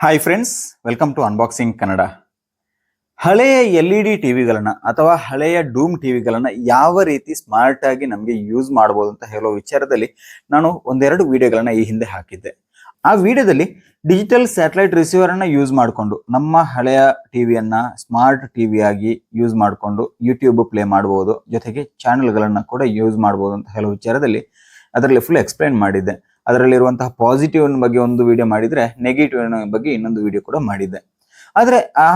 Hi friends welcome to unboxing Kannada ಹಳೆಯ L E D ಟಿವಿಗಳನ್ನ ಅಥವಾ ಹಳೆಯ ಡೂಮ್ ಟಿವಿಗಳನ್ನ ಯಾವ ರೀತಿ ಸ್ಮಾರ್ಟ್ ಆಗಿ ನಮಗೆ ಯೂಸ್ ಮಾಡಬಹುದು ಅಂತ ಹೇಳೋ ವಿಚಾರದಲ್ಲಿ ನಾನು ಒಂದೆರಡು ವಿಡಿಯೋಗಳನ್ನು ಈ ಹಿಂದೆ ಹಾಕಿದ್ದೆ. ಆ ವಿಡಿಯೋದಲ್ಲಿ ಡಿಜಿಟಲ್ ಸ್ಯಾಟಲೈಟ್ ರಿಸೀವರ್ ಅನ್ನ ಯೂಸ್ ಮಾಡಿಕೊಂಡು, ನಮ್ಮ ಹಳೆಯ ಟಿವಿಯನ್ನು ಸ್ಮಾರ್ಟ್ ಟಿವಿಯಾಗಿ ಯೂಸ್ ಮಾಡಿಕೊಂಡು ಯೂಟ್ಯೂಬ್ ಪ್ಲೇ ಮಾಡಬಹುದು ಜೊತೆಗೆ ಚಾನೆಲ್ಗಳನ್ನ ಕೂಡ ಯೂಸ್ ಮಾಡಬಹುದು ಅಂತ ಹೇಳೋ ವಿಚಾರದಲ್ಲಿ ಅದರಲ್ಲಿ ಫುಲ್ ಎಕ್ಸ್ಪ್ಲೈನ್ ಮಾಡಿದ್ದೆ. ಅದರಲ್ಲಿರುವಂತಹ ಪಾಸಿಟಿವ್ ಬಗ್ಗೆ ಒಂದು ವಿಡಿಯೋ ಮಾಡಿದ್ರೆ ನೆಗೆಟಿವ್ ಬಗ್ಗೆ ಇನ್ನೊಂದು ವಿಡಿಯೋ ಕೂಡ ಮಾಡಿದ್ದೆ. ಆದರೆ ಆ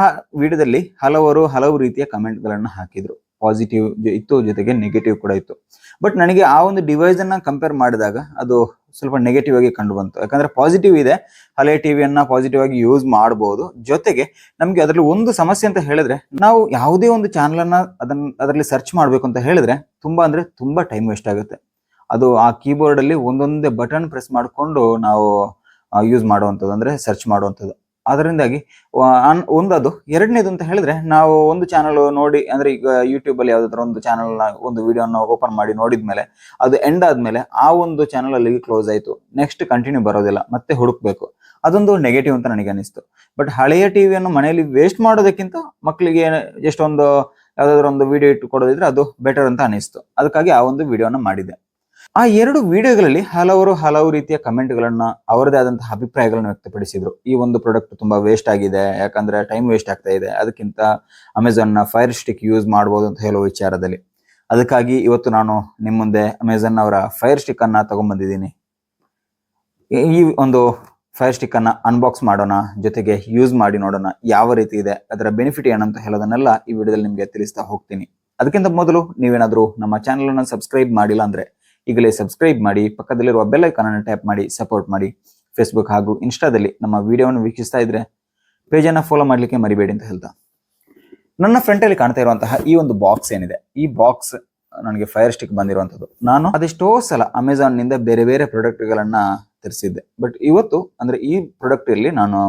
ವಿಡಿಯೋದಲ್ಲಿ ಹಲವರು ಹಲವು ರೀತಿಯ ಕಮೆಂಟ್ಗಳನ್ನು ಹಾಕಿದ್ರು. ಪಾಸಿಟಿವ್ ಇತ್ತು, ಜೊತೆಗೆ ನೆಗೆಟಿವ್ ಕೂಡ ಇತ್ತು. ಬಟ್ ನನಗೆ ಆ ಒಂದು ಡಿವೈಸ್ ಅನ್ನ ಕಂಪೇರ್ ಮಾಡಿದಾಗ ಅದು ಸ್ವಲ್ಪ ನೆಗೆಟಿವ್ ಆಗಿ ಕಂಡು ಬಂತು. ಯಾಕಂದ್ರೆ ಪಾಸಿಟಿವ್ ಇದೆ, ಹಳೆ ಟಿವಿಯನ್ನ ಪಾಸಿಟಿವ್ ಆಗಿ ಯೂಸ್ ಮಾಡಬಹುದು ಜೊತೆಗೆ ನಮ್ಗೆ ಅದರಲ್ಲಿ ಒಂದು ಸಮಸ್ಯೆ ಅಂತ ಹೇಳಿದ್ರೆ, ನಾವು ಯಾವುದೇ ಒಂದು ಚಾನಲ್ ಅನ್ನ ಅದನ್ನ ಅದರಲ್ಲಿ ಸರ್ಚ್ ಮಾಡ್ಬೇಕು ಅಂತ ಹೇಳಿದ್ರೆ, ತುಂಬಾ ಅಂದ್ರೆ ತುಂಬಾ ಟೈಮ್ ವೇಸ್ಟ್ ಆಗುತ್ತೆ. ಅದು ಆ ಕೀಬೋರ್ಡ್ ಅಲ್ಲಿ ಒಂದೊಂದೇ ಬಟನ್ ಪ್ರೆಸ್ ಮಾಡಿಕೊಂಡು ನಾವು ಯೂಸ್ ಮಾಡುವಂಥದ್ದು, ಅಂದ್ರೆ ಸರ್ಚ್ ಮಾಡುವಂಥದ್ದು. ಅದರಿಂದಾಗಿ ಒಂದದು, ಎರಡನೇದು ಅಂತ ಹೇಳಿದ್ರೆ, ನಾವು ಒಂದು ಚಾನಲ್ ನೋಡಿ, ಅಂದ್ರೆ ಈಗ ಯೂಟ್ಯೂಬ್ ಅಲ್ಲಿ ಯಾವ್ದಾದ್ರು ಒಂದು ಚಾನಲ್ ಒಂದು ವಿಡಿಯೋನ ಓಪನ್ ಮಾಡಿ ನೋಡಿದ್ಮೇಲೆ, ಅದು ಎಂಡ್ ಆದ್ಮೇಲೆ ಆ ಒಂದು ಚಾನಲ್ ಅಲ್ಲಿಗೆ ಕ್ಲೋಸ್ ಆಯ್ತು. ನೆಕ್ಸ್ಟ್ ಕಂಟಿನ್ಯೂ ಬರೋದಿಲ್ಲ, ಮತ್ತೆ ಹುಡುಕ್ಬೇಕು. ಅದೊಂದು ನೆಗೆಟಿವ್ ಅಂತ ನನಗೆ ಅನಿಸ್ತು. ಬಟ್ ಹಳೆಯ ಟಿವಿಯನ್ನು ಮನೆಯಲ್ಲಿ ವೇಸ್ಟ್ ಮಾಡೋದಕ್ಕಿಂತ ಮಕ್ಕಳಿಗೆ ಎಷ್ಟೊಂದು, ಯಾವ್ದಾದ್ರು ಒಂದು ವಿಡಿಯೋ ಇಟ್ಟು ಕೊಡೋದಿದ್ರೆ ಅದು ಬೆಟರ್ ಅಂತ ಅನಿಸ್ತು. ಅದಕ್ಕಾಗಿ ಆ ಒಂದು ವಿಡಿಯೋನ ಮಾಡಿದೆ. ಆ ಎರಡು ವಿಡಿಯೋಗಳಲ್ಲಿ ಹಲವರು ಹಲವು ರೀತಿಯ ಕಮೆಂಟ್ಗಳನ್ನ ಅವರದೇ ಆದಂತಹ ಅಭಿಪ್ರಾಯಗಳನ್ನು ವ್ಯಕ್ತಪಡಿಸಿದ್ರು. ಈ ಒಂದು ಪ್ರಾಡಕ್ಟ್ ತುಂಬಾ ವೇಸ್ಟ್ ಆಗಿದೆ, ಯಾಕಂದ್ರೆ ಟೈಮ್ ವೇಸ್ಟ್ ಆಗ್ತಾ ಇದೆ. ಅದಕ್ಕಿಂತ ಅಮೆಝಾನ್ನ ಫೈರ್ ಸ್ಟಿಕ್ ಯೂಸ್ ಮಾಡಬಹುದು ಅಂತ ಹೇಳುವ ವಿಚಾರದಲ್ಲಿ. ಅದಕ್ಕಾಗಿ ಇವತ್ತು ನಾನು ನಿಮ್ಮ ಮುಂದೆ ಅಮೆಝಾನ್ ಅವರ ಫೈರ್ ಸ್ಟಿಕ್ ಅನ್ನ ತಗೊಂಡ್ಬಂದಿದ್ದೀನಿ. ಈ ಒಂದು ಫೈರ್ ಸ್ಟಿಕ್ ಅನ್ನ ಅನ್ಬಾಕ್ಸ್ ಮಾಡೋಣ, ಜೊತೆಗೆ ಯೂಸ್ ಮಾಡಿ ನೋಡೋಣ ಯಾವ ರೀತಿ ಇದೆ, ಅದರ ಬೆನಿಫಿಟ್ ಏನಂತ ಹೇಳೋದನ್ನೆಲ್ಲ ಈ ವಿಡಿಯೋದಲ್ಲಿ ನಿಮಗೆ ತಿಳಿಸ್ತಾ ಹೋಗ್ತೀನಿ. ಅದಕ್ಕಿಂತ ಮೊದಲು ನೀವೇನಾದರೂ ನಮ್ಮ ಚಾನಲ್ ಅನ್ನು ಸಬ್ಸ್ಕ್ರೈಬ್ ಮಾಡಿಲ್ಲ ಅಂದ್ರೆ ಈಗಲೇ ಸಬ್ಸ್ಕ್ರೈಬ್ ಮಾಡಿ, ಪಕ್ಕದಲ್ಲಿರುವ ಬೆಲ್ ಐಕಾನ್ ಅನ್ನು ಟ್ಯಾಪ್ ಮಾಡಿ ಸಪೋರ್ಟ್ ಮಾಡಿ. ಫೇಸ್ಬುಕ್ ಹಾಗೂ ಇನ್ಸ್ಟಾದಲ್ಲಿ ನಮ್ಮ ವಿಡಿಯೋವನ್ನು ವೀಕ್ಷಿಸ್ತಾ ಇದ್ರೆ ಪೇಜನ್ನು ಫಾಲೋ ಮಾಡಲಿಕ್ಕೆ ಮರಿಬೇಡಿ ಅಂತ ಹೇಳ್ತಾ. ನನ್ನ ಫ್ರಂಟ್ ಅಲ್ಲಿ ಕಾಣ್ತಾ ಇರುವಂತಹ ಈ ಒಂದು ಬಾಕ್ಸ್ ಏನಿದೆ? ಈ ಬಾಕ್ಸ್ ನನಗೆ ಫೈರ್ ಸ್ಟಿಕ್ ಬಂದಿರುವಂತದ್ದು ನಾನು ಅದೆಷ್ಟೋ ಸಲ ಅಮೆಝಾನ್ನಿಂದ ಬೇರೆ ಬೇರೆ ಪ್ರಾಡಕ್ಟ್ ಗಳನ್ನ ತರಿಸಿದ್ದೆ. ಬಟ್ ಇವತ್ತು ಅಂದ್ರೆ ಈ ಪ್ರಾಡಕ್ಟ್ ಅಲ್ಲಿ ನಾನು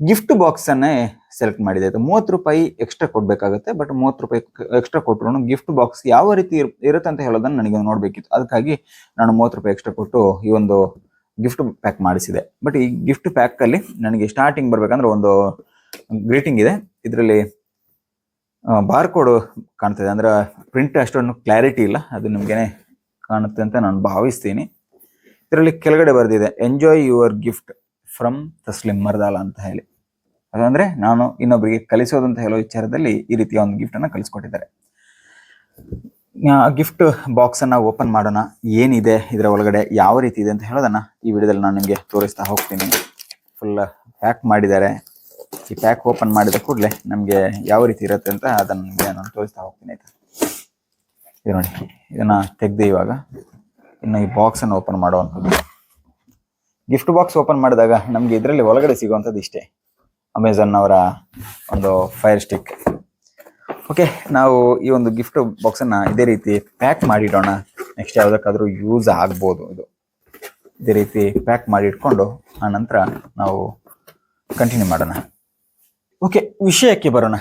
ಗಿಫ್ಟ್ ಬಾಕ್ಸ್ ಅನ್ನೇ ಸೆಲೆಕ್ಟ್ ಮಾಡಿದೆ. ಅದು ಮೂವತ್ತು ರೂಪಾಯಿ ಎಕ್ಸ್ಟ್ರಾ ಕೊಡಬೇಕಾಗುತ್ತೆ ಬಟ್ ಮೂವತ್ತು ರೂಪಾಯಿ ಎಕ್ಸ್ಟ್ರಾ ಕೊಟ್ಟರು ಗಿಫ್ಟ್ ಬಾಕ್ಸ್ ಯಾವ ರೀತಿ ಇರುತ್ತೆ ಅಂತ ಹೇಳೋದನ್ನ ನನಗೆ ನೋಡಬೇಕಿತ್ತು. ಅದಕ್ಕಾಗಿ ನಾನು ಮೂವತ್ತು ರೂಪಾಯಿ ಎಕ್ಸ್ಟ್ರಾ ಕೊಟ್ಟು ಈ ಒಂದು ಗಿಫ್ಟ್ ಪ್ಯಾಕ್ ಮಾಡಿಸಿದೆ. ಬಟ್ ಈ ಗಿಫ್ಟ್ ಪ್ಯಾಕಲ್ಲಿ ನನಗೆ ಸ್ಟಾರ್ಟಿಂಗ್ ಬರಬೇಕಂದ್ರೆ ಒಂದು ಗ್ರೀಟಿಂಗ್ ಇದೆ. ಇದರಲ್ಲಿ ಬಾರ್ ಕೋಡ್ ಕಾಣ್ತದೆ. ಅಂದರೆ ಪ್ರಿಂಟ್ ಅಷ್ಟೊಂದು ಕ್ಲಾರಿಟಿ ಇಲ್ಲ. ಅದು ನಿಮಗೇನೆ ಕಾಣುತ್ತೆ ಅಂತ ನಾನು ಭಾವಿಸ್ತೀನಿ. ಇದರಲ್ಲಿ ಕೆಳಗಡೆ ಬರೆದಿದೆ enjoy your gift from Taslim Mardala ಅಂತ ಹೇಳಿ. ಅದಂದ್ರೆ ನಾನು ಇನ್ನೊಬ್ಬರಿಗೆ ಕಲಿಸೋದಂತ ಹೇಳೋ ವಿಚಾರದಲ್ಲಿ ಈ ರೀತಿಯ ಒಂದು ಗಿಫ್ಟ್ ಅನ್ನ ಕಲಿಸ್ಕೊಟ್ಟಿದ್ದಾರೆ ಗಿಫ್ಟ್ ಬಾಕ್ಸ್ ಅನ್ನ ಓಪನ್ ಮಾಡೋಣ. ಏನಿದೆ ಇದರ ಒಳಗಡೆ, ಯಾವ ರೀತಿ ಇದೆ ಅಂತ ಹೇಳೋದನ್ನ ಈ ವಿಡಿಯೋದಲ್ಲಿ ನಾನು ನಿಮಗೆ ತೋರಿಸ್ತಾ ಹೋಗ್ತೀನಿ. ಫುಲ್ ಪ್ಯಾಕ್ ಮಾಡಿದ್ದಾರೆ. ಈ ಪ್ಯಾಕ್ ಓಪನ್ ಮಾಡಿದ ಕೂಡಲೇ ನಮಗೆ ಯಾವ ರೀತಿ ಇರುತ್ತೆ ಅಂತ ಅದನ್ನ ನಿಮಗೆ ನಾನು ತೋರಿಸ್ತಾ ಹೋಗ್ತೀನಿ ಆಯ್ತಾ? ಇದು ನೋಡಿ, ಇದನ್ನ ತೆಗ್ದು ಇವಾಗ ಇನ್ನು ಈ ಬಾಕ್ಸ್ ಅನ್ನು ಓಪನ್ ಮಾಡುವಂಥದ್ದು. ಗಿಫ್ಟ್ ಬಾಕ್ಸ್ ಓಪನ್ ಮಾಡಿದಾಗ ನಮಗೆ ಇದರಲ್ಲಿ ಒಳಗಡೆ ಸಿಗುವಂಥದ್ದು ಇಷ್ಟೇ. ಅಮೆಝಾನ್ ಅವರ ಒಂದು ಫೈರ್ ಸ್ಟಿಕ್ ಓಕೆ ನಾವು ಈ ಒಂದು ಗಿಫ್ಟ್ ಬಾಕ್ಸ್ ಅನ್ನ ಇದೇ ರೀತಿ ಪ್ಯಾಕ್ ಮಾಡಿಡೋಣ. ನೆಕ್ಸ್ಟ್ ಯಾವ್ದಕ್ಕಾದ್ರೂ ಯೂಸ್ ಆಗ್ಬೋದು ಇದು. ಇದೇ ರೀತಿ ಪ್ಯಾಕ್ ಮಾಡಿ ಇಟ್ಕೊಂಡು ಆ ನಂತರ ನಾವು ಕಂಟಿನ್ಯೂ ಮಾಡೋಣ. ಓಕೆ ವಿಷಯಕ್ಕೆ ಬರೋಣ.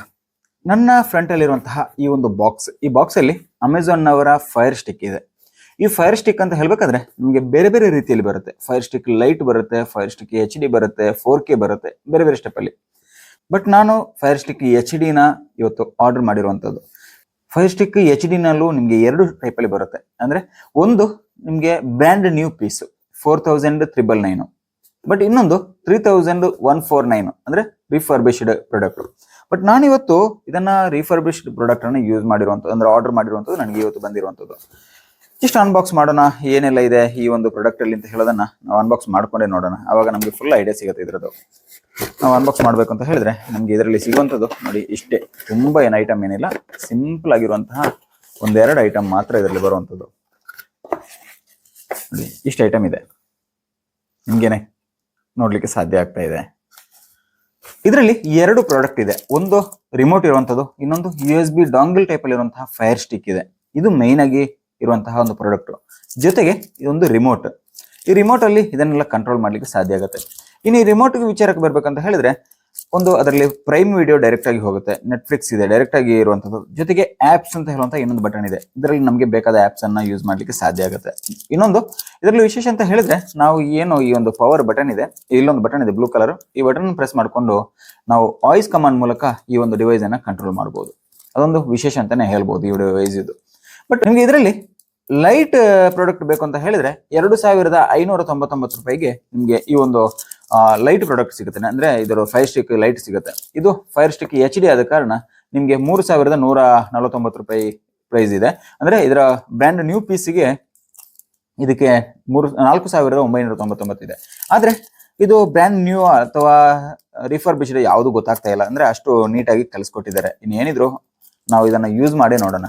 ನನ್ನ ಫ್ರಂಟಲ್ಲಿರುವಂತಹ ಈ ಒಂದು ಬಾಕ್ಸ್ ಈ ಬಾಕ್ಸಲ್ಲಿ ಅಮೆಝಾನ್ ಅವರ ಫೈರ್ ಸ್ಟಿಕ್ ಇದೆ. ಈ ಫೈರ್ ಸ್ಟಿಕ್ ಅಂತ ಹೇಳ್ಬೇಕಾದ್ರೆ ನಿಮಗೆ ಬೇರೆ ಬೇರೆ ರೀತಿಯಲ್ಲಿ ಬರುತ್ತೆ. ಫೈರ್ ಸ್ಟಿಕ್ ಲೈಟ್ ಬರುತ್ತೆ ಫೈರ್ ಸ್ಟಿಕ್ ಎಚ್ ಡಿ ಬರುತ್ತೆ ಫೋರ್ ಕೆ ಬರುತ್ತೆ, ಬೇರೆ ಬೇರೆ ಸ್ಟೆಪ್ ಅಲ್ಲಿ. ಬಟ್ ನಾನು ಫೈರ್ ಸ್ಟಿಕ್ ಎಚ್ ಡಿನ ಇವತ್ತು ಆರ್ಡರ್ ಮಾಡಿರುವಂಥದ್ದು. ಫೈರ್ ಸ್ಟಿಕ್ ಎಚ್ ಡಿನಲ್ಲೂ ನಿಮಗೆ ಎರಡು ಟೈಪ್ ಅಲ್ಲಿ ಬರುತ್ತೆ. ಅಂದ್ರೆ ಒಂದು ನಿಮಗೆ brand new piece four thousand triple nine but ಇನ್ನೊಂದು three thousand one four nine ಅಂದ್ರೆ ರಿಫರ್ಬಿಶ್ಡ್ ಪ್ರಾಡಕ್ಟ್ ಬಟ್ ನಾನಿವತ್ತು ಇದನ್ನ ರಿಫರ್ಬಿಶ್ಡ್ ಪ್ರಾಡಕ್ಟ್ ಅನ್ನ ಯೂಸ್ ಮಾಡಿರುವಂಥದ್ದು, ಅಂದ್ರೆ ಆರ್ಡರ್ ಮಾಡಿರುವಂಥದ್ದು ನನಗೆ ಇವತ್ತು ಬಂದಿರುವಂಥದ್ದು. ಜಸ್ಟ್ ಅನ್ಬಾಕ್ಸ್ ಮಾಡೋಣ. ಏನೆಲ್ಲ ಇದೆ ಈ ಒಂದು ಪ್ರಾಡಕ್ಟ್ ಅಲ್ಲಿ ಅಂತ ಹೇಳೋದನ್ನ ನಾವು ಅನ್ಬಾಕ್ಸ್ ಮಾಡ್ಕೊಂಡೇ ನೋಡೋಣ. ಅವಾಗ ನಮಗೆ ಫುಲ್ ಐಡಿಯಾ ಸಿಗುತ್ತೆ ಇದ್ರದ್ದು. ನಾವು ಅನ್ಬಾಕ್ಸ್ ಮಾಡಬೇಕು ಅಂತ ಹೇಳಿದ್ರೆ ನಮ್ಗೆ ಇದರಲ್ಲಿ ಸಿಗುವಂಥದ್ದು ನೋಡಿ, ಇಷ್ಟೇ. ತುಂಬಾ ಏನು ಐಟಮ್ ಏನಿಲ್ಲ. ಸಿಂಪಲ್ ಆಗಿರುವಂತಹ ಒಂದೆರಡು ಐಟಮ್ ಮಾತ್ರ ಇದರಲ್ಲಿ ಬರುವಂಥದ್ದು. ನೋಡಿ, ಇಷ್ಟು ಐಟಮ್ ಇದೆ. ನಿಮ್ಗೇನೆ ನೋಡ್ಲಿಕ್ಕೆ ಸಾಧ್ಯ ಆಗ್ತಾ ಇದೆ. ಇದರಲ್ಲಿ ಎರಡು ಪ್ರಾಡಕ್ಟ್ ಇದೆ. ಒಂದು ರಿಮೋಟ್ ಇರುವಂಥದ್ದು, ಇನ್ನೊಂದು U S B dongle type ಅಲ್ಲಿ ಇರುವಂತಹ ಫೈರ್ ಸ್ಟಿಕ್ ಇದೆ. ಇದು ಮೈನ್ ಆಗಿ ಇರುವಂತಹ ಒಂದು ಪ್ರಾಡಕ್ಟು ಜೊತೆಗೆ ಇದೊಂದು ರಿಮೋಟ್ ಈ ರಿಮೋಟ್ ಅಲ್ಲಿ ಇದನ್ನೆಲ್ಲ ಕಂಟ್ರೋಲ್ ಮಾಡ್ಲಿಕ್ಕೆ ಸಾಧ್ಯ ಆಗುತ್ತೆ. ಇನ್ನು ಈ ರಿಮೋಟ್ಗೆ ವಿಚಾರಕ್ಕೆ ಬರಬೇಕಂತ ಹೇಳಿದ್ರೆ, ಒಂದು ಅದರಲ್ಲಿ ಪ್ರೈಮ್ ವಿಡಿಯೋ ಡೈರೆಕ್ಟ್ ಆಗಿ ಹೋಗುತ್ತೆ. ನೆಟ್ಫ್ಲಿಕ್ಸ್ ಇದೆ ಡೈರೆಕ್ಟ್ ಆಗಿ ಇರುವಂತದ್ದು. ಜೊತೆಗೆ ಆಪ್ಸ್ ಅಂತ ಹೇಳುವಂಥ ಇನ್ನೊಂದು ಬಟನ್ ಇದೆ. ಇದರಲ್ಲಿ ನಮಗೆ ಬೇಕಾದ ಆಪ್ಸ್ ಅನ್ನ ಯೂಸ್ ಮಾಡ್ಲಿಕ್ಕೆ ಸಾಧ್ಯ ಆಗುತ್ತೆ. ಇನ್ನೊಂದು, ಇದರಲ್ಲಿ ವಿಶೇಷ ಅಂತ ಹೇಳಿದ್ರೆ, ನಾವು ಏನು ಈ ಒಂದು ಪವರ್ ಬಟನ್ ಇದೆ, ಇಲ್ಲೊಂದು ಬಟನ್ ಇದೆ ಬ್ಲೂ ಕಲರ್ ಈ ಬಟನ್ ಪ್ರೆಸ್ ಮಾಡಿಕೊಂಡು ನಾವು ವಾಯ್ಸ್ ಕಮಾಂಡ್ ಮೂಲಕ ಈ ಒಂದು ಡಿವೈಸ್ ಅನ್ನ ಕಂಟ್ರೋಲ್ ಮಾಡಬಹುದು ಅದೊಂದು ವಿಶೇಷ ಅಂತಾನೆ ಹೇಳ್ಬೋದು ಈ ಡಿವೈಸ್ ಇದು. ಬಟ್ ನಿಮಗೆ ಇದರಲ್ಲಿ ಲೈಟ್ ಪ್ರಾಡಕ್ಟ್ ಬೇಕು ಅಂತ ಹೇಳಿದ್ರೆ ಎರಡು ಸಾವಿರದ ಐನೂರ ತೊಂಬತ್ತೊಂಬತ್ತು ರೂಪಾಯಿಗೆ ನಿಮಗೆ ಈ ಒಂದು ಲೈಟ್ ಪ್ರಾಡಕ್ಟ್ ಸಿಗುತ್ತೆ. ಅಂದ್ರೆ ಇದರ ಫೈರ್ ಸ್ಟಿಕ್ ಲೈಟ್ ಸಿಗುತ್ತೆ. ಇದು ಫೈರ್ ಸ್ಟಿಕ್ ಎಚ್ ಡಿ ಆದ ಕಾರಣ ನಿಮಗೆ ಮೂರು ಸಾವಿರದ ನೂರ ನಲವತ್ತೊಂಬತ್ತು ರೂಪಾಯಿ ಪ್ರೈಸ್ ಇದೆ. ಅಂದ್ರೆ ಇದರ ಬ್ರ್ಯಾಂಡ್ ನ್ಯೂ ಪೀಸಿಗೆ ಇದಕ್ಕೆ ಮೂರು, ನಾಲ್ಕು ಸಾವಿರದ ಒಂಬೈನೂರ ತೊಂಬತ್ತೊಂಬತ್ತು ಇದೆ. ಆದ್ರೆ ಇದು ಬ್ರ್ಯಾಂಡ್ ನ್ಯೂ ಅಥವಾ ರಿಫರ್ಬಿಶ್ಡ್ ಯಾವುದು ಗೊತ್ತಾಗ್ತಾ ಇಲ್ಲ. ಅಂದ್ರೆ ಅಷ್ಟು ನೀಟಾಗಿ ಕಲಿಸ್ಕೊಟ್ಟಿದ್ದಾರೆ. ಇನ್ನೇನಿದ್ರು ನಾವು ಇದನ್ನ ಯೂಸ್ ಮಾಡಿ ನೋಡೋಣ.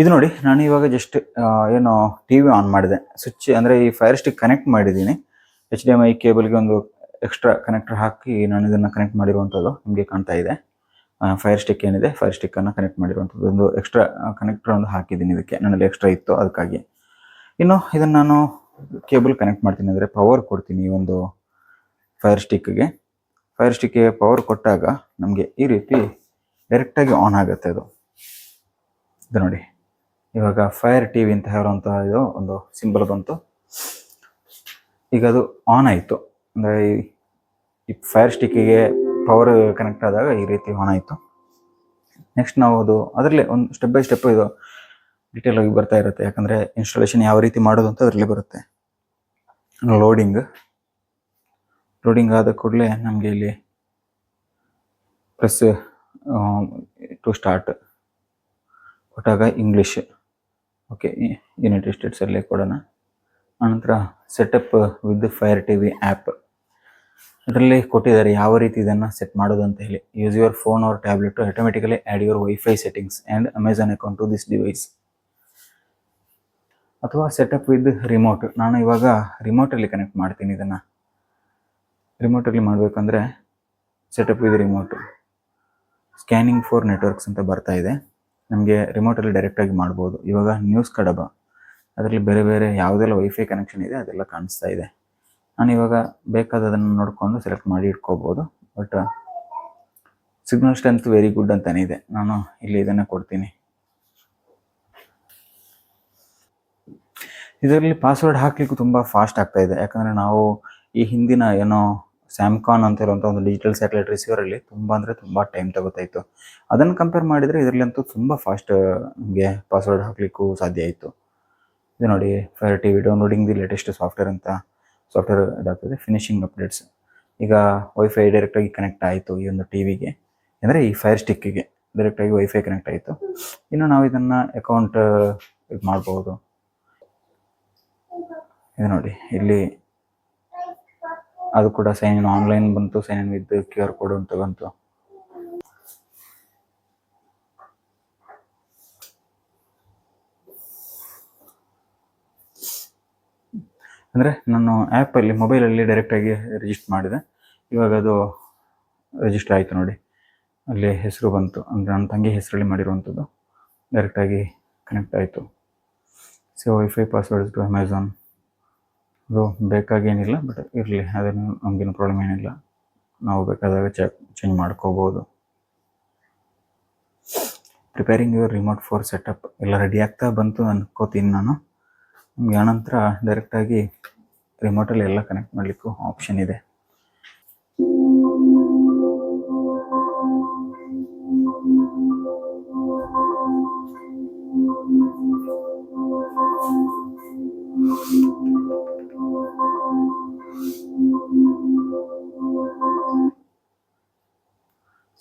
ಇದು ನೋಡಿ, ನಾನು ಇವಾಗ ಜಸ್ಟ್ ಏನು ಟಿ ವಿ ಆನ್ ಮಾಡಿದೆ. ಸ್ವಿಚ್ ಅಂದರೆ ಈ ಫೈರ್ ಸ್ಟಿಕ್ ಕನೆಕ್ಟ್ ಮಾಡಿದ್ದೀನಿ. ಎಚ್ ಡಿ ಎಂ ಐ ಕೇಬಲ್ಗೆ ಒಂದು ಎಕ್ಸ್ಟ್ರಾ ಕನೆಕ್ಟರ್ ಹಾಕಿ ನಾನು ಇದನ್ನು ಕನೆಕ್ಟ್ ಮಾಡಿರುವಂಥದ್ದು ನಿಮಗೆ ಕಾಣ್ತಾ ಇದೆ. ಫೈರ್ ಸ್ಟಿಕ್ ಏನಿದೆ ಫೈರ್ ಸ್ಟಿಕ್ಕನ್ನು ಕನೆಕ್ಟ್ ಮಾಡಿರುವಂಥದ್ದು ಒಂದು ಎಕ್ಸ್ಟ್ರಾ ಕನೆಕ್ಟರ್ ಒಂದು ಹಾಕಿದ್ದೀನಿ ಇದಕ್ಕೆ. ನನ್ನಲ್ಲಿ ಎಕ್ಸ್ಟ್ರಾ ಇತ್ತು ಅದಕ್ಕಾಗಿ. ಇನ್ನು ಇದನ್ನು ನಾನು ಕೇಬಲ್ ಕನೆಕ್ಟ್ ಮಾಡ್ತೀನಿ. ಅಂದರೆ ಪವರ್ ಕೊಡ್ತೀನಿ ಒಂದು ಫೈರ್ ಸ್ಟಿಕ್ಗೆ ಫೈರ್ ಸ್ಟಿಕ್ಗೆ ಪವರ್ ಕೊಟ್ಟಾಗ ನಮಗೆ ಈ ರೀತಿ ಡೈರೆಕ್ಟಾಗಿ ಆನ್ ಆಗುತ್ತೆ ಅದು. ಇದು ನೋಡಿ. ಇವಾಗ ಫೈರ್ ಟಿ ವಿ ಅಂತ ಹೇಳುವಂತಹ ಇದು ಒಂದು ಸಿಂಬಲ್ ಬಂತು. ಈಗ ಅದು ಆನ್ ಆಯಿತು. ಅಂದರೆ ಈ ಫೈರ್ ಸ್ಟಿಕ್ಕಿಗೆ ಪವರ್ ಕನೆಕ್ಟ್ ಆದಾಗ ಈ ರೀತಿ ಆನ್ ಆಯಿತು. ನೆಕ್ಸ್ಟ್ ನಾವು ಅದು, ಅದರಲ್ಲಿ ಒಂದು ಸ್ಟೆಪ್ ಬೈ ಸ್ಟೆಪ್ ಇದು ಡೀಟೇಲ್ ಆಗಿ ಬರ್ತಾ ಇರುತ್ತೆ. ಯಾಕಂದರೆ ಇನ್ಸ್ಟಾಲೇಷನ್ ಯಾವ ರೀತಿ ಮಾಡೋದು ಅಂತ ಅದರಲ್ಲಿ ಬರುತ್ತೆ. ಲೋಡಿಂಗ್ ಲೋಡಿಂಗ್ ಆದ ಕೂಡಲೇ ನಮಗೆ ಇಲ್ಲಿ ಪ್ಲಸ್ ಟು ಸ್ಟಾರ್ಟ್ ಕೊಟ್ಟಾಗ ಇಂಗ್ಲೀಷ್ ಓಕೆ ಯುನೈಟೆಡ್ ಸ್ಟೇಟ್ಸಲ್ಲೇ ಕೊಡೋಣ. ಆನಂತರ setup with fire T V app ಅದರಲ್ಲಿ ಕೊಟ್ಟಿದ್ದಾರೆ ಯಾವ ರೀತಿ ಇದನ್ನು ಸೆಟ್ ಮಾಡೋದು ಅಂತ ಹೇಳಿ. Use your phone or tablet automatically add your wifi settings and Amazon account to this device ಅಥವಾ ಸೆಟಪ್ ವಿತ್ ರಿಮೋಟ್ ನಾನು ಇವಾಗ ರಿಮೋಟಲ್ಲಿ ಕನೆಕ್ಟ್ ಮಾಡ್ತೀನಿ ಇದನ್ನು. ರಿಮೋಟಲ್ಲಿ ಮಾಡಬೇಕಂದ್ರೆ setup with remote scanning for networks ಅಂತ ಬರ್ತಾ ಇದೆ. ನಮಗೆ ರಿಮೋಟಲ್ಲಿ ಡೈರೆಕ್ಟಾಗಿ ಮಾಡ್ಬೋದು. ಇವಾಗ ನ್ಯೂಸ್ ಕಡಬ, ಅದರಲ್ಲಿ ಬೇರೆ ಬೇರೆ ಯಾವುದೆಲ್ಲ ವೈಫೈ ಕನೆಕ್ಷನ್ ಇದೆ, ಅದೆಲ್ಲ ಕಾಣಿಸ್ತಾ ಇದೆ. ನಾನು ಇವಾಗ ಬೇಕಾದದನ್ನು ನೋಡಿಕೊಂಡು ಸೆಲೆಕ್ಟ್ ಮಾಡಿ ಇಟ್ಕೋಬೋದು. But signal strength very good ಅಂತಲೇ ಇದೆ. ನಾನು ಇಲ್ಲಿ ಇದನ್ನು ಕೊಡ್ತೀನಿ. ಇದರಲ್ಲಿ ಪಾಸ್ವರ್ಡ್ ಹಾಕ್ಲಿಕ್ಕೂ ತುಂಬ ಫಾಸ್ಟ್ ಆಗ್ತಾಯಿದೆ ಯಾಕಂದರೆ ನಾವು ಈ ಹಿಂದಿನ ಏನೋ ಸ್ಯಾಮ್ಕಾನ್ ಅಂತ ಇರುವಂಥ ಒಂದು ಡಿಜಿಟಲ್ ಸ್ಯಾಟಲೈಟ್ ರಿಸೀವರಲ್ಲಿ ತುಂಬ ಅಂದರೆ ತುಂಬ ಟೈಮ್ ತಗೋತಾಯಿತ್ತು. ಅದನ್ನು ಕಂಪೇರ್ ಮಾಡಿದರೆ ಇದರಲ್ಲಿ ಅಂತೂ ತುಂಬ ಫಾಸ್ಟ್ ನಮಗೆ ಪಾಸ್ವರ್ಡ್ ಹಾಕ್ಲಿಕ್ಕೂ ಸಾಧ್ಯ ಆಯಿತು. ಇದು ನೋಡಿ fire T V downloading the latest software ಅಂತ ಸಾಫ್ಟ್ವೇರ್ ಇದಾಗ್ತದೆ ಫಿನಿಶಿಂಗ್ ಅಪ್ಡೇಟ್ಸ್ ಈಗ ವೈಫೈ ಡೈರೆಕ್ಟಾಗಿ ಕನೆಕ್ಟ್ ಆಯಿತು ಈ ಒಂದು ಟಿ ವಿಗೆ ಅಂದರೆ ಈ ಫೈರ್ ಸ್ಟಿಕ್ಕಿಗೆ ಡೈರೆಕ್ಟಾಗಿ ವೈಫೈ ಕನೆಕ್ಟ್ ಆಯಿತು. ಇನ್ನು ನಾವು ಇದನ್ನು ಅಕೌಂಟ್ ಇದು ಮಾಡ್ಬೋದು. ಇದು ನೋಡಿ, ಇಲ್ಲಿ ಅದು ಕೂಡ ಸೈನ್ ಇನ್ ಆನ್ಲೈನ್ ಬಂತು sign in with Q R code ಅಂತ ಬಂತು. ಅಂದರೆ ನಾನು ಆ್ಯಪಲ್ಲಿ ಮೊಬೈಲಲ್ಲಿ ಡೈರೆಕ್ಟಾಗಿ ರಿಜಿಸ್ಟರ್ ಮಾಡಿದೆ. ಇವಾಗ ಅದು ರಿಜಿಸ್ಟರ್ ಆಯಿತು ನೋಡಿ. ಅಲ್ಲಿ ಹೆಸರು ಬಂತು. ಅಂದರೆ ನನ್ನ ತಂಗಿ ಹೆಸರಲ್ಲಿ ಮಾಡಿರುವಂಥದ್ದು. ಡೈರೆಕ್ಟಾಗಿ ಕನೆಕ್ಟ್ ಆಯಿತು. So wifi password to Amazon ಅದು ಬೇಕಾಗೇನಿಲ್ಲ ಬಟ್ ಇರಲಿ ಅದೇನು ನಮಗೇನು ಪ್ರಾಬ್ಲಮ್ ಏನಿಲ್ಲ. ನಾವು ಬೇಕಾದಾಗ ಚೆಕ್ ಚೇಂಜ್ ಮಾಡ್ಕೋಬೋದು. Preparing your remote for setup ಎಲ್ಲ ರೆಡಿ ಆಗ್ತಾ ಬಂತು ಅನ್ಕೋತೀನಿ ನಾನು. ನಿಮ್ಗೆ ಆನಂತರ ಡೈರೆಕ್ಟಾಗಿ ರಿಮೋಟಲ್ಲಿ ಎಲ್ಲ ಕನೆಕ್ಟ್ ಮಾಡಲಿಕ್ಕೂ ಆಪ್ಷನ್ ಇದೆ.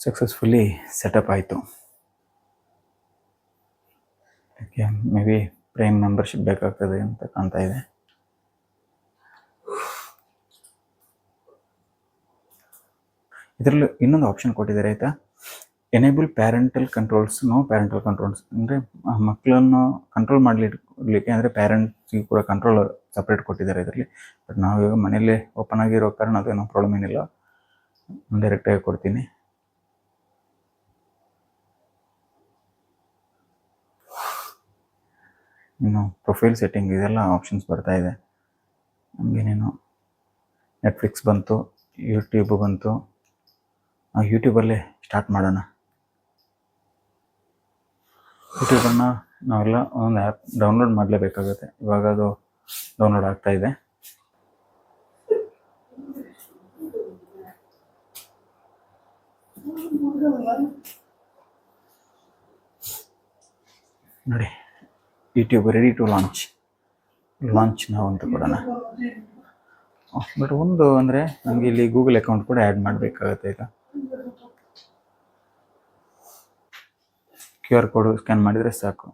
ಸಕ್ಸಸ್ಫುಲ್ಲಿ ಸೆಟಪ್ ಆಯಿತು. Okay maybe prime membership ಬೇಕಾಗ್ತದೆ ಅಂತ ಕಾಣ್ತಾ ಇದೆ. ಇದರಲ್ಲಿ ಇನ್ನೊಂದು ಆಪ್ಷನ್ ಕೊಟ್ಟಿದ್ದಾರೆ, ಆಯಿತಾ? Enable parental controls no parental controls ಅಂದರೆ ಮಕ್ಕಳನ್ನು ಕಂಟ್ರೋಲ್ ಮಾಡಲಿಕ್ಕೆ ಅಂದರೆ ಪ್ಯಾರೆಂಟ್ಸಿಗೆ ಕೂಡ ಕಂಟ್ರೋಲ್ ಸಪ್ರೇಟ್ ಕೊಟ್ಟಿದ್ದಾರೆ ಇದರಲ್ಲಿ. ಬಟ್ ನಾವು ಇವಾಗ ಮನೆಯಲ್ಲೇ ಓಪನ್ ಆಗಿರೋ ಕಾರಣ ಅದೇನೋ ಪ್ರಾಬ್ಲಮ್ ಏನಿಲ್ಲ. ಡೈರೆಕ್ಟಾಗಿ ಕೊಡ್ತೀನಿ. ಇನ್ನು ಪ್ರೊಫೈಲ್ ಸೆಟ್ಟಿಂಗ್ ಇದೆಲ್ಲ ಆಪ್ಷನ್ಸ್ ಬರ್ತಾ ಇದೆ. ನಮಗೇನೇನು ನೆಟ್ಫ್ಲಿಕ್ಸ್ ಬಂತು ಯೂಟ್ಯೂಬ್ ಬಂತು. ನಾವು ಯೂಟ್ಯೂಬಲ್ಲೇ ಸ್ಟಾರ್ಟ್ ಮಾಡೋಣ. ಯೂಟ್ಯೂಬನ್ನು ನಾವೆಲ್ಲ ಒಂದು ಆ್ಯಪ್ ಡೌನ್ಲೋಡ್ ಮಾಡಲೇಬೇಕಾಗುತ್ತೆ. ಇವಾಗ ಅದು ಡೌನ್ಲೋಡ್ ಆಗ್ತಾ ಇದೆ. ನೋಡಿ. YouTube ready to launch launch ನಾವು ಅಂತ ಕೊಡೋಣ. ಬಟ್ ಒಂದು ಅಂದರೆ ನಮಗೆ ಇಲ್ಲಿ ಗೂಗಲ್ ಅಕೌಂಟ್ ಕೂಡ ಆ್ಯಡ್ ಮಾಡಬೇಕಾಗತ್ತೆ ಈಗ. ಕ್ಯೂ ಆರ್ ಕೋಡ್ ಸ್ಕ್ಯಾನ್ ಮಾಡಿದರೆ ಸಾಕು.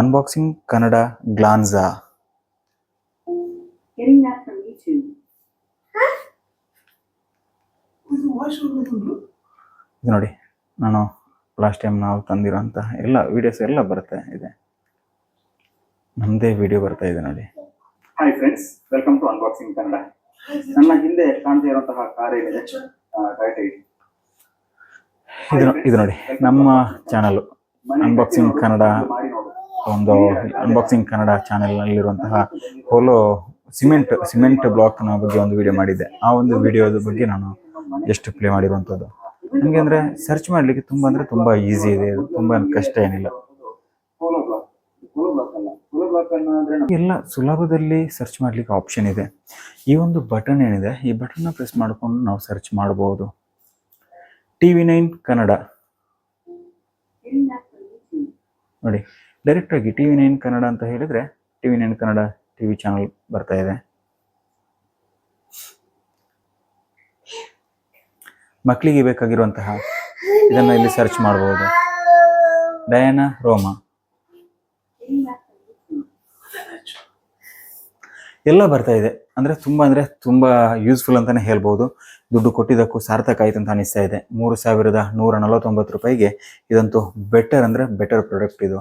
ಅನ್ಬಾಕ್ಸಿಂಗ್ ಕನ್ನಡ ಗ್ಲಾನ್ಸಾ ಇದು ನೋಡಿ ನಾನು ಲಾಸ್ಟ್ ಟೈಮ್ ನಾವು ತಂದಿರೋಂಥ ಎಲ್ಲ ವಿಡಿಯೋಸ್ ಎಲ್ಲ ಬರುತ್ತೆ ಇದೆ. ನಮ್ಮದೇ ವಿಡಿಯೋ ಬರ್ತಾ ಇದೆ ನೋಡಿ. Hi friends welcome to unboxing Kannada. ನನ್ನ ಹಿಂದೆ ಕಾಣ್ತಾ ಇರುವಂತಹ ಕಾರ್ ಏನಿದೆ? ಇದು. ಇದು ನೋಡಿ ನಮ್ಮ ಚಾನಲ್ ಅನ್ಬಾಕ್ಸಿಂಗ್ ಕನ್ನಡ ಒಂದು ಅನ್ಬಾಕ್ಸಿಂಗ್ ಕನ್ನಡ ಚಾನೆಲ್ನಲ್ಲಿರುವಂತಹ ಹೋಲೋ ಸಿಮೆಂಟ್ ಸಿಮೆಂಟ್ ಬ್ಲಾಕ್ನ ಬಗ್ಗೆ ಒಂದು ವಿಡಿಯೋ ಮಾಡಿದ್ದೆ. ಆ ಒಂದು ವಿಡಿಯೋದ ಬಗ್ಗೆ ನಾನು ಎಷ್ಟು ಪ್ಲೇ ಮಾಡಿರುವಂಥದ್ದು. ನಮಗೆ ಅಂದರೆ ಸರ್ಚ್ ಮಾಡಲಿಕ್ಕೆ ತುಂಬ ಅಂದರೆ ತುಂಬ ಈಸಿ ಇದೆ. ಅದು ತುಂಬ ಕಷ್ಟ ಏನಿಲ್ಲ. ಎಲ್ಲ ಸುಲಭದಲ್ಲಿ ಸರ್ಚ್ ಮಾಡಲಿಕ್ಕೆ ಆಪ್ಷನ್ ಇದೆ. ಈ ಒಂದು ಬಟನ್ ಏನಿದೆ, ಈ ಬಟನ್ನ ಪ್ರೆಸ್ ಮಾಡಿಕೊಂಡು ನಾವು ಸರ್ಚ್ ಮಾಡಬಹುದು ಟಿ ವಿ ನೈನ್ ಕನ್ನಡ. ನೋಡಿ ಡೈರೆಕ್ಟಾಗಿ ಟಿ ವಿ ನೈನ್ ಕನ್ನಡ ಅಂತ ಹೇಳಿದರೆ T V nine Kannada T V channel ಬರ್ತಾ ಇದೆ. ಮಕ್ಕಳಿಗೆ ಬೇಕಾಗಿರುವಂತಹ ಇದನ್ನು ಇಲ್ಲಿ ಸರ್ಚ್ ಮಾಡಬಹುದು ಡಯಾನಾ, ರೋಮಾ. ಎಲ್ಲ ಬರ್ತಾ ಇದೆ. ಅಂದರೆ ತುಂಬ ಅಂದರೆ ತುಂಬ ಯೂಸ್ಫುಲ್ ಅಂತಲೇ ಹೇಳ್ಬೋದು. ದುಡ್ಡು ಕೊಟ್ಟಿದ್ದಕ್ಕೂ ಸಾರ್ಥಕ ಆಯ್ತು ಅಂತ ಅನಿಸ್ತಾ ಇದೆ. ಮೂರು ಸಾವಿರದ ನೂರ ನಲವತ್ತೊಂಬತ್ತು ರೂಪಾಯಿಗೆ ಇದಂತೂ ಬೆಟರ್ ಅಂದರೆ ಬೆಟರ್ ಪ್ರಾಡಕ್ಟ್ ಇದು.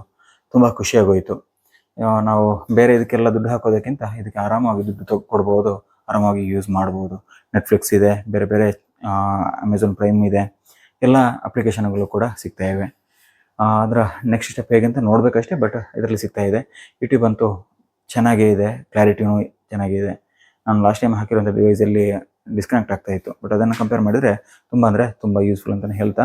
ತುಂಬ ಖುಷಿಯಾಗೋಯಿತು. ನಾವು ಬೇರೆ ಇದಕ್ಕೆಲ್ಲ ದುಡ್ಡು ಹಾಕೋದಕ್ಕಿಂತ ಇದಕ್ಕೆ ಆರಾಮಾಗಿ ದುಡ್ಡು ತಗೊಡ್ಬೋದು ಆರಾಮಾಗಿ ಯೂಸ್ ಮಾಡ್ಬೋದು. ನೆಟ್ಫ್ಲಿಕ್ಸ್ ಇದೆ, ಬೇರೆ ಬೇರೆ ಅಮೆಝಾನ್ ಪ್ರೈಮ್ ಇದೆ. ಎಲ್ಲ ಅಪ್ಲಿಕೇಶನ್ಗಳು ಕೂಡ ಸಿಗ್ತಾ ಇವೆ. ಅದರ ನೆಕ್ಸ್ಟ್ ಸ್ಟೆಪ್ ಹೇಗೆ ಅಂತ ನೋಡಬೇಕಷ್ಟೇ ಬಟ್ ಇದರಲ್ಲಿ ಸಿಗ್ತಾ ಇದೆ. ಯೂಟ್ಯೂಬ್ ಅಂತೂ ಚೆನ್ನಾಗೇ ಇದೆ ಕ್ಲಾರಿಟಿನೂ ಚೆನ್ನಾಗಿದೆ ನಾನು ಲಾಸ್ಟ್ ಟೈಮ್ ಹಾಕಿರುವಂಥ ಡಿವೈಸಲ್ಲಿ ಡಿಸ್ಕನೆಕ್ಟ್ ಆಗ್ತಾ ಇತ್ತು ಬಟ್ ಅದನ್ನು ಕಂಪೇರ್ ಮಾಡಿದರೆ ತುಂಬ ಅಂದರೆ ತುಂಬ ಯೂಸ್ಫುಲ್ ಅಂತಲೇ ಹೇಳ್ತಾ.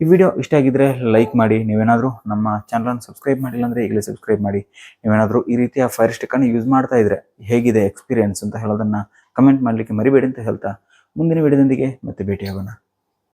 ಈ ವಿಡಿಯೋ ಇಷ್ಟ ಆಗಿದ್ದರೆ ಲೈಕ್ ಮಾಡಿ, ನೀವೇನಾದರೂ ನಮ್ಮ ಚಾನಲನ್ನು ಸಬ್ಸ್ಕ್ರೈಬ್ ಮಾಡಿಲ್ಲ ಅಂದರೆ ಈಗಲೇ ಸಬ್ಸ್ಕ್ರೈಬ್ ಮಾಡಿ. ನೀವೇನಾದರೂ ಈ ರೀತಿಯ ಫೈರ್ ಸ್ಟಿಕ್ಕನ್ನು ಯೂಸ್ ಮಾಡ್ತಾ ಇದ್ರೆ ಹೇಗಿದೆ ಎಕ್ಸ್ಪೀರಿಯನ್ಸ್ ಅಂತ ಹೇಳೋದನ್ನು ಕಮೆಂಟ್ ಮಾಡಲಿಕ್ಕೆ ಮರಿಬೇಡಿ ಅಂತ ಹೇಳ್ತಾ. ಮುಂದಿನ ವಿಡಿಯೋದೊಂದಿಗೆ ಮತ್ತೆ ಭೇಟಿಯಾಗೋಣ.